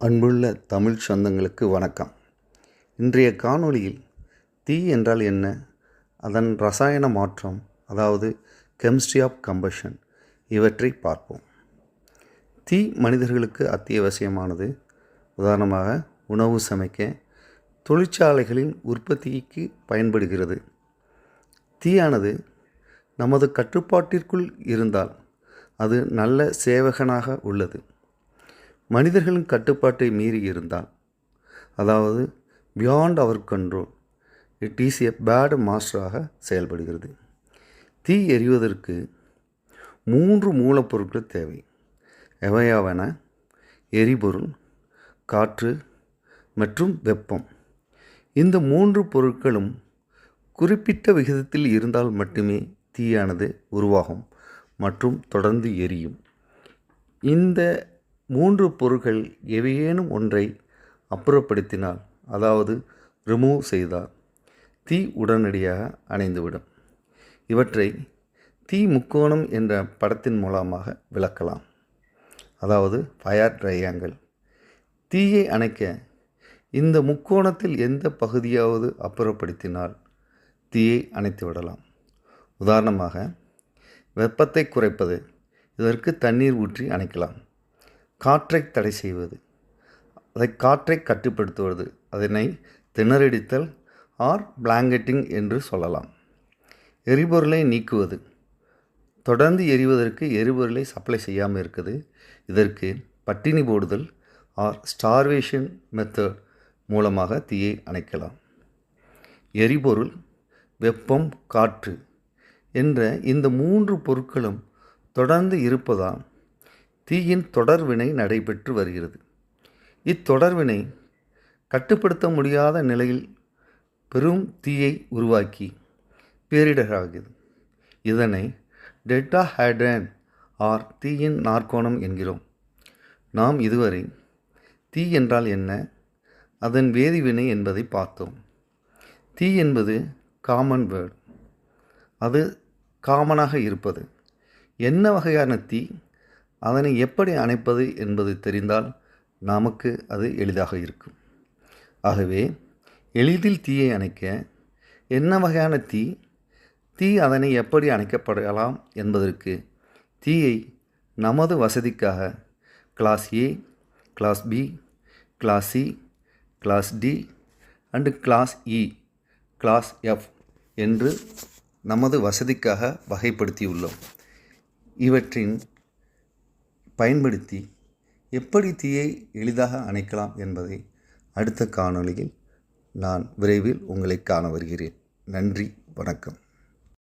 அன்புள்ள தமிழ் சொந்தங்களுக்கு வணக்கம். இன்றைய காணொளியில் தீ என்றால் என்ன? அதன் ரசாயன மாற்றம் அதாவது கெமிஸ்ட்ரி ஆஃப் கம்பஷன் இவற்றை பார்ப்போம். தீ மனிதர்களுக்கு அத்தியாவசியமானது. உதாரணமாக உணவு சமைக்க தொழிற்சாலைகளின் உற்பத்திக்கு பயன்படுகிறது. தீயானது நமது கட்டுப்பாட்டிற்குள் இருந்தால் அது நல்ல சேவகனாக உள்ளது. மனிதர்களின் கட்டுப்பாட்டை மீறி இருந்தால் அதாவது beyond our control it is a bad மாஸ்டராக செயல்படுகிறது. தீ எரிவதற்கு மூன்று மூலப்பொருட்கள் தேவை. எவையாவன? எரிபொருள் காற்று மற்றும் வெப்பம். இந்த மூன்று பொருட்களும் குறிப்பிட்ட விகிதத்தில் இருந்தால் மட்டுமே தீயானது உருவாகும் மற்றும் தொடர்ந்து எரியும். இந்த மூன்று பொருட்கள் எவையேனும் ஒன்றை அப்புறப்படுத்தினால் அதாவது ரிமூவ் செய்தால் தீ உடனடியாக அணைந்துவிடும். இவற்றை தீ முக்கோணம் என்ற படத்தின் மூலமாக விளக்கலாம். அதாவது ஃபயர் ட்ரையாங்கிள் தீயை அணைக்க இந்த முக்கோணத்தில் எந்த பகுதியாவது அப்புறப்படுத்தினால் தீயை அணைத்து விடலாம். உதாரணமாக வெப்பத்தை குறைப்பது இதற்கு தண்ணீர் ஊற்றி அணைக்கலாம். காற்றை தடை செய்வது. அதை காற்றை கட்டுப்படுத்துவது. அதனை திணறடித்தல் ஆர் பிளாங்கெட்டிங் என்று சொல்லலாம். எரிபொருளை நீக்குவது. தொடர்ந்து எரிவதற்கு எரிபொருளை சப்ளை செய்யாமல் இருக்குது. இதற்கு பட்டினி போடுதல் ஆர் ஸ்டார்வேஷன் மெத்தட் மூலமாக தீயை அணைக்கலாம். எரிபொருள் வெப்பம் காற்று என்ற இந்த மூன்று பொருட்களும் தொடர்ந்து இருப்பதால் தீயின் தொடர்வினை நடைபெற்று வருகிறது. இத்தொடர்வினை கட்டுப்படுத்த முடியாத நிலையில் பெரும் தீயை உருவாக்கி பேரிடராகிறது. இதனை டெட்டா ஹைட்ரன் ஆர் தீயின் நாற்கோணம் என்கிறோம். நாம் இதுவரை தீ என்றால் என்ன? அதன் வேதிவினை என்பதை பார்த்தோம். தீ என்பது காமன் வேர்டு அது காமனாக இருப்பது. என்ன வகையான தீ? அதனை எப்படி அணைப்பது என்பது தெரிந்தால் நமக்கு அது எளிதாக இருக்கும். ஆகவே எளிதில் தீயை அணைக்க என்ன வகையான தீ? தீ அதனை எப்படி அணைக்கப்படலாம் என்பதற்கு தீயை நமது வசதிக்காக class A class B class C class D and class E class F என்று நமது வசதிக்காக வகைப்படுத்தியுள்ளோம். இவற்றின் பயன்படுத்தி எப்படி தீயை எளிதாக அணைக்கலாம் என்பதை அடுத்த காணொளியில் நான் விரைவில் உங்களை காண வருகிறேன். நன்றி வணக்கம்.